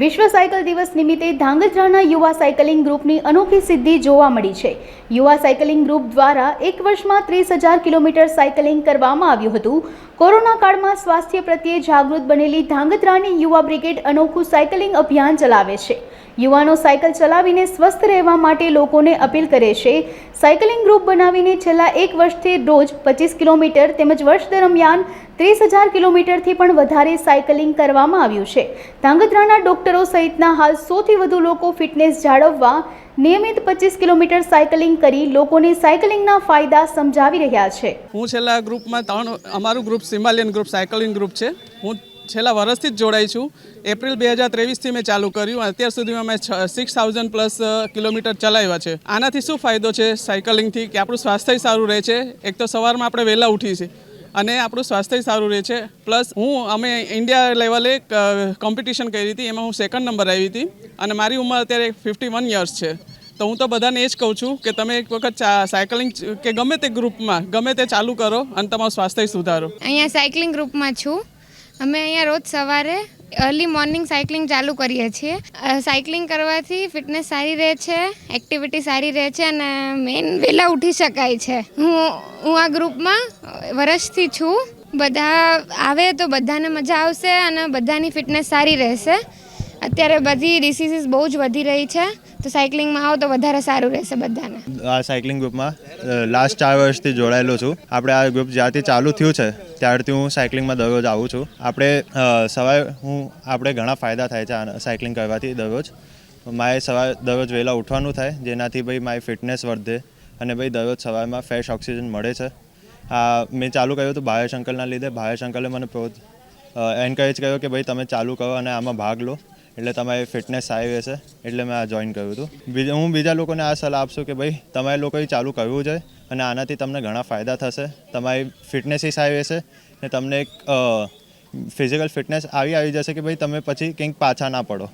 વિશ્વ સાયકલ દિવસ નિમિત્તે ધાંગધ્રાના યુવા સાયકલિંગ ગ્રુપની અનોખી સિદ્ધિ જોવા મળી છે. યુવા સાયકલિંગ ગ્રુપ દ્વારા એક વર્ષમાં ત્રીસ હજાર કિલોમીટર સાયકલિંગ કરવામાં આવ્યું હતું. કોરોના કાળમાં સ્વાસ્થ્ય પ્રત્યે જાગૃત બનેલી ધાંગધ્રાની યુવા બ્રિગેડ અનોખું સાયકલિંગ અભિયાન ચલાવે છે. યુવાનો સાયકલ ચલાવીને સ્વસ્થ રહેવા માટે લોકોને અપીલ કરે છે. સાયકલિંગ ગ્રુપ બનાવીને છેલ્લા એક વર્ષથી રોજ પચીસ કિલોમીટર તેમજ વર્ષ દરમિયાન ત્રીસ હજાર કિલોમીટરથી પણ વધારે સાયકલિંગ કરવામાં આવ્યું છે. ધાંગધ્રાના ડોક્ટરો સહિતના હાલ સૌથી વધુ લોકો ફિટનેસ જાળવવા નિયમિત પચીસ કિલોમીટર સાયકલિંગ કરી લોકોને સાયકલિંગના ફાયદા સમજાવી રહ્યા છે. હું છેલ્લા ગ્રુપમાં ત્રણ, અમારું ગ્રુપ સિમાલિયન ગ્રુપ સાયકલિંગ ગ્રુપ છે. હું છેલ્લા વર્ષથી જ જોડાઈ છું. એપ્રિલ બે હજાર ત્રેવીસથી મેં ચાલુ કર્યું. અત્યાર સુધીમાં મેં સિક્સ થાઉઝન્ડ પ્લસ કિલોમીટર ચલાવ્યા છે. આનાથી શું ફાયદો છે સાયકલિંગથી? કે આપણું સ્વાસ્થ્ય સારું રહે છે? એક તો સવારમાં આપણે વહેલા ઉઠીએ છીએ અને આપણું સ્વાસ્થ્ય સારું રહે છે. પ્લસ હું, અમે ઇન્ડિયા લેવલે કોમ્પિટિશન કરી હતી. એમાં હું સેકન્ડ નંબર આવી હતી. અને મારી ઉંમર અત્યારે ફિફ્ટી વન યર્સ છે. તો હું તો બધાને એ જ કહું છું કે તમે એક વખત સાયકલિંગ કે ગમે તે ગ્રુપમાં, ગમે તે ચાલુ કરો અને તમારું સ્વાસ્થ્ય સુધારો. અહીંયા સાયકલિંગ ગ્રુપમાં છું. અમે અહીંયા રોજ સવારે અર્લી મોર્નિંગ સાયકલિંગ ચાલુ કરીએ છીએ. સાયકલિંગ કરવાથી ફિટનેસ સારી રહે છે એક્ટિવિટી સારી રહે છે અને મેઇન વહેલા ઉઠી શકાય છે. હું હું આ ગ્રુપમાં વર્ષથી છું. બધા આવે તો બધાને મજા આવશે અને બધાની ફિટનેસ સારી રહેશે. અત્યારે બધી ડિસીઝીસ બહુ જ વધી રહી છે. તો સાયકલિંગમાં આવો તો વધારે સારું રહેશે બધાને. આ સાયકલિંગ ગ્રુપમાં લાસ્ટ ચાર વર્ષથી જોડાયેલો છું. આપણે આ ગ્રુપ જ્યારથી ચાલુ થયું છે, ત્યારથી હું સાયકલિંગમાં દરરોજ આવું છું. આપણે સવારે હું, આપણે ઘણા ફાયદા થાય છે સાયકલિંગ કરવાથી દરરોજ. મારે સવારે દરરોજ વહેલા ઉઠવાનું થાય, જેનાથી ભાઈ મારી ફિટનેસ વધે અને ભાઈ દરરોજ સવારમાં ફ્રેશ ઓક્સિજન મળે છે. આ, મેં ચાલુ કર્યું હતું ભાવેશ અંકલના લીધે. ભાવેશ અંકલે મને પ્રો એન્કરેજ કર્યો કે ભાઈ તમે ચાલુ કરો અને આમાં ભાગ લો. એટલે તમારી ફિટનેસ સારી રહેશે એટલે મેં આ જોઈન કર્યું હતું. હું બીજા લોકોને આ સલાહ આપશું કે ભાઈ, તમારે લોકોએ ચાલુ કરવું જોઈએ અને આનાથી તમને ઘણા ફાયદા થશે. તમારી ફિટનેસ સારી રહેશે ને તમને એક ફિઝિકલ ફિટનેસ આવી આવી જશે કે ભાઈ તમે પછી કંઈક પાછા ના પડો.